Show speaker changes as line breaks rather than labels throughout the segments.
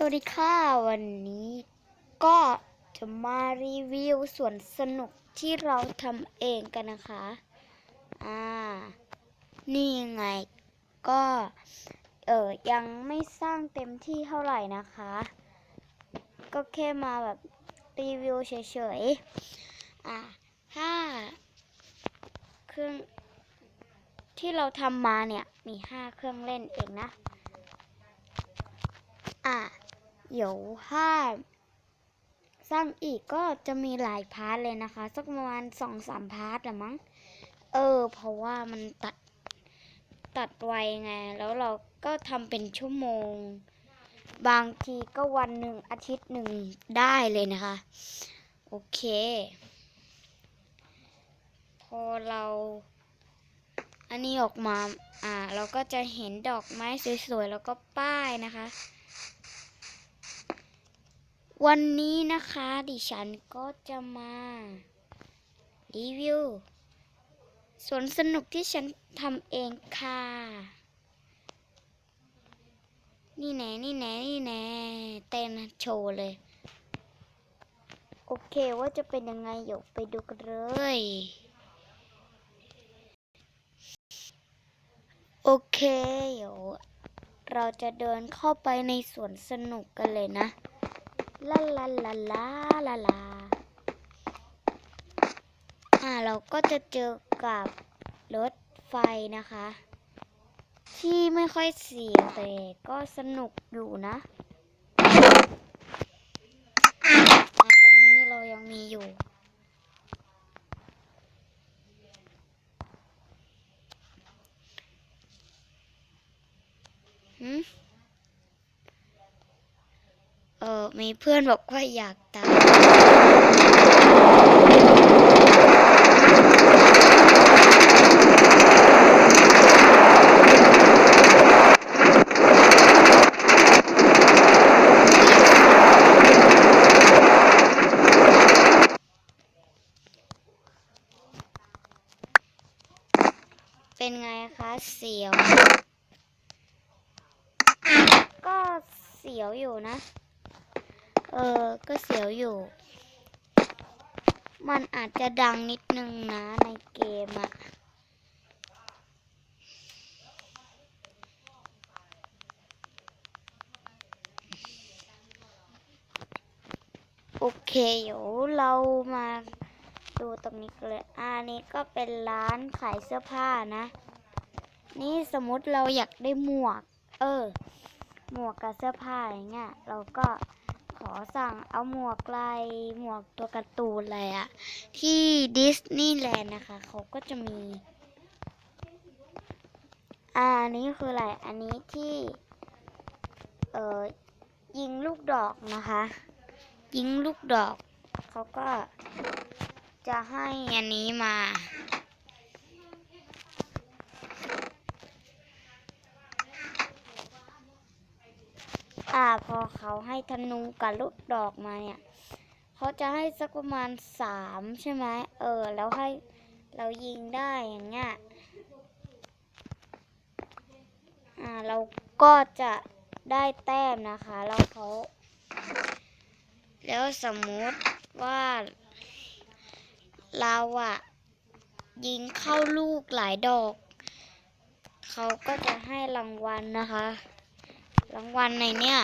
สวัสดีค่ะวันนี้ก็จะมารีวิวสวนสนุกที่เราทำเองกันนะคะ อ่า นี่ไงก็ เออยังไม่สร้างเต็มที่เท่าไหร่นะคะ ก็แค่มาแบบรีวิวเฉยๆ อ่าถ้าเครื่องที่เราทำมาเนี่ย มีห้าเครื่องเล่นเองนะ อะ เดี๋ยวถ้าสร้างอีกก็จะมีหลายพาร์ทเลยนะคะ สักประมาณสองสามพาร์ทละมั้ง เออ เพราะว่ามันตัดตัดไวไง แล้วเราก็ทำเป็นชั่วโมง บางทีก็วันหนึ่งอาทิตย์หนึ่งได้เลยนะคะ โอเค พอเราอันนี้ออกมา อ่า เราก็จะเห็นดอกไม้สวยๆ แล้วก็ป้ายนะคะ วันนี้นะคะดิฉันก็จะมา รีวิวสวนสนุกที่ฉันทำเองค่ะ นี่แน่นี่แน่นี่แน่เต้นโชว์เลย โอเคว่าจะเป็นยังไงเดี๋ยวไปดูกันเลย โอเคเดี๋ยวเราจะเดินเข้าไปในสวนสนุกกันเลยนะ ลาลาลาลาลาลาอ่าเราก็จะเจอกับรถไฟนะคะ ที่ไม่ค่อยเสียงแต่ก็สนุกอยู่นะตรงนี้เรายังมีอยู่หืม เออ มีเพื่อนบอกว่าอยากตายเป็นไงคะเสียว ก็เสียวอยู่นะ ออ ก็เสียวอยู่ มันอาจจะดังนิดนึงนะในเกมอะโอเคเดี๋ยวเรามาดูตรงนี้กันเลยอันนี้ก็เป็นร้านขายเสื้อผ้านะ นี่สมมติเราอยากได้หมวก เออ หมวกกับเสื้อผ้าอย่างเงี้ย เราก็ ขอสั่งเอาหมวกลายหมวกตัวการ์ตูนอะไรอะที่ดิสนีย์แลนด์นะคะ เขาก็จะมี อันนี้คืออะไร อันนี้ที่ เอ่อ ยิงลูกดอกนะคะ ยิงลูกดอก เขาก็จะให้อันนี้มา อ่าพอเขาให้ธนูกับลูกดอกมาเนี่ยเขาจะให้สักประมาณสามใช่ไหมเออ แล้วให้เรายิงได้อย่างเงี้ยอ่าเราก็จะได้แต้มนะคะแล้วเขาแล้วสมมุติว่าเราอะยิงเข้าลูกหลายดอก เขาก็จะให้รางวัลนะคะ รางวัลในเนี่ย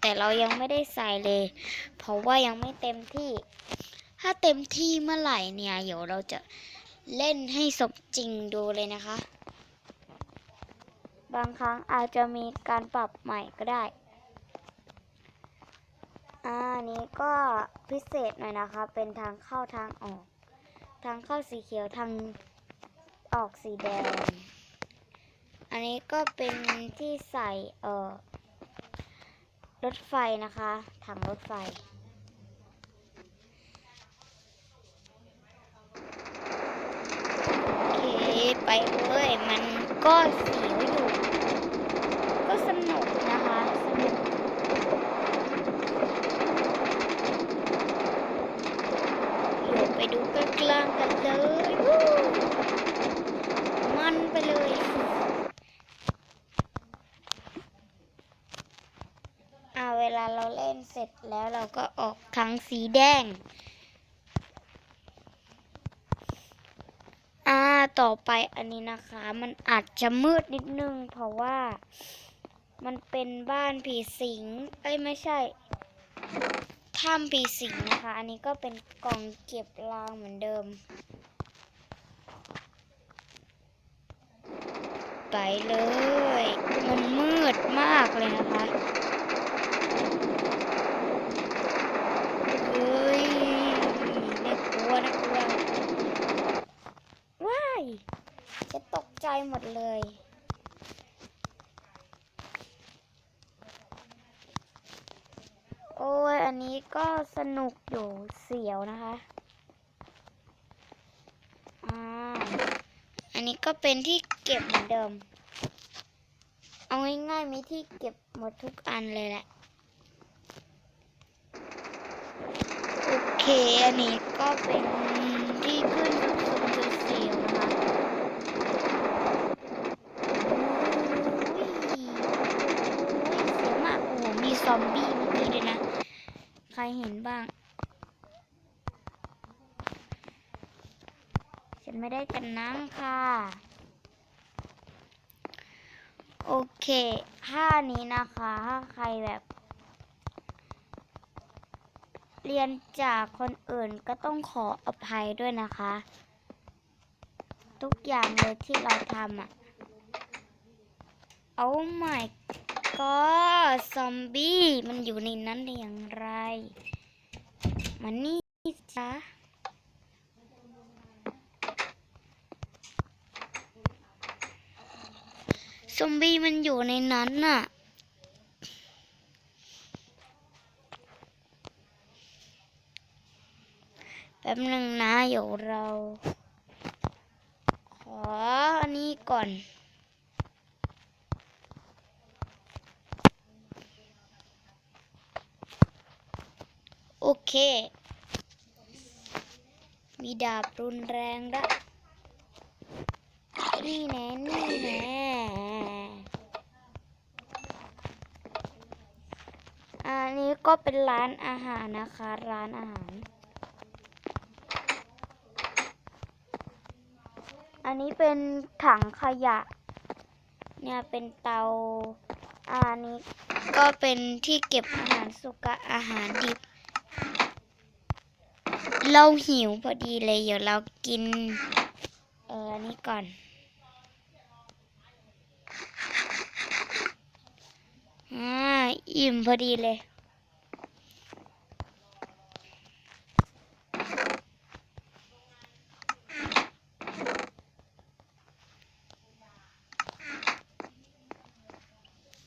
แต่เรายังไม่ได้ใส่เลย เพราะว่ายังไม่เต็มที่ ถ้าเต็มที่เมื่อไหร่เนี่ยเดี๋ยวเราจะเล่นให้สมจริงดูเลยนะคะ บางครั้งอาจจะมีการปรับใหม่ก็ได้อ่านี้ก็พิเศษหน่อยนะคะ เป็นทางเข้าทางออก ทางเข้าสีเขียวทางออกสีแดง อันนี้ก็เป็นที่ใส่เอ่อ รถไฟนะคะ ถังรถไฟ โอเค ไปเลย มันก็สียวอยู่ ก็สนุกนะคะ สนุก เดี๋ยวไปดูกลางๆกันเลยวู้มันไปเลย อะ อ่าเวลาเราเล่นเส ร็จแล้วเราก็ออกทั้งสีแดง อ่าต่อไปอันนี้นะคะ มันอาจจะมืดนิดนึง เพราะว่ามันเป็นบ้านผีสิง เอ้ยไม่ใช่ถ้ำผีสิงนะคะ อันนี้ก็เป็นกล่องเก็บรางเหมือนเดิม ไปเลย มันมืดมากเลยนะคะ เฮ้ยน่ากลัวน่ากลัว ว้าย จะตกใจ หมดเลย โอ้ย อันนี้ก็สนุกอยู่เสียวนะคะอ่าอันนี้ก็เป็นที่เก็บเหมือนเดิม เอาง่ายๆมีที่เก็บหมดทุกอันเลยแหละ โอเค อันนี้ก็เป็นที่ขึ้นสูงสุดเสียวนะคะโอ้ยโอ้ยเสียวมาก โอ้โห มีซ อมบี้เมื่อกี้ด้วยนะ ใครเห็นบ้าง ฉันไม่ได้กันนังค่ะ โอเคท่านี้นะคะถ้าใครแบบ เรียนจากคนอื่นก็ต้องขออภัยด้วยนะคะ ทุกอย่างเลยที่เราทำอะโอ้ my god ซอมบี้มันอยู่ในนั้นได้อย่างไร มันนี่จ้ะซอมบี้มันอยู่ในนั้นน่ะ แป๊บหนึ่งนะเดี๋ยวเรา ขออันนี้ก่อน โอเค มีดาบรุนแรงละนี่แน่นี่แน่อันนี้ก็เป็นร้านอาหารนะคะ ร้านอาหาร อันนี้เป็นถังขยะ เนี่ยเป็นเตา อันนี้ก็เป็นที่เก็บอาหารสุกกับอาหารดิบ เราหิวพอดีเลย เดี๋ยวเรากิน เอออันนี้ก่อน อ่า อิ่มพอดีเลย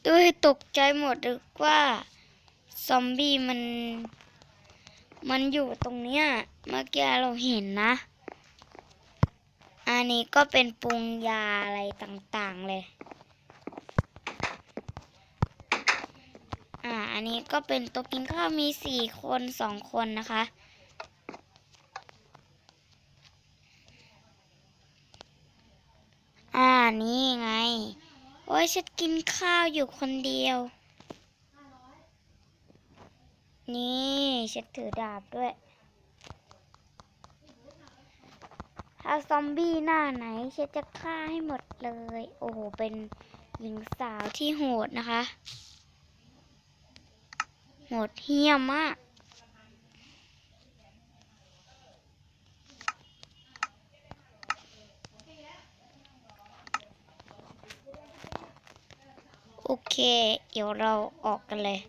ด้วยตกใจหมดเลยว่า ซอมบี้มัน มันอยู่ตรงเนี้ย เมื่อกี้เราเห็นนะ อันนี้ก็เป็นปรุงยาอะไรต่างๆเลย อ่า อันนี้ก็เป็นต๊ะกินข้าวมีสี่คนสองคนนะคะ อ่า นี่ไง โอ้ยฉันกินข้าวอยู่คนเดียว นี่ฉันถือดาบด้วย ถ้าซอมบี้หน้าไหนฉันจะฆ่าให้หมดเลย โอ้โห เป็นหญิงสาวที่โหดนะคะ โหดเหี้ยมมากโอเค เดี๋ยวเราออกกันเลย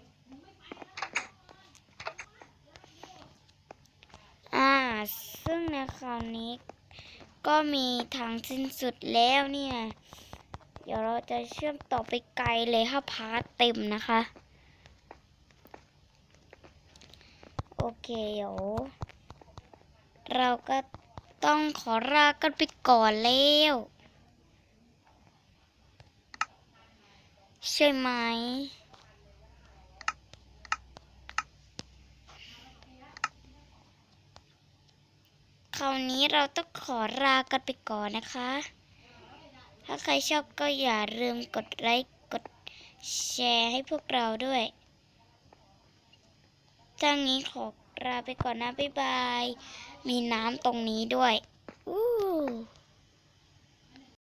อ่า ซึ่งในคราวนี้ก็มีทางสิ้นสุดแล้วเนี่ย เดี๋ยวเราจะเชื่อมต่อไปไกลเลยถ้าพาร์ทเต็มนะคะ โอเคเดี๋ยวเราก็ต้องขอลากันไปก่อนแล้วใช่ไหม วันนี้เราต้องขอลากันไปก่อนนะคะ ถ้าใครชอบก็อย่าลืมกดไลค์ กดแชร์ให้พวกเราด้วยทั้งนี้ขอลาไปก่อนนะ บ๊ายบาย มีน้ำตรงนี้ด้วย อู้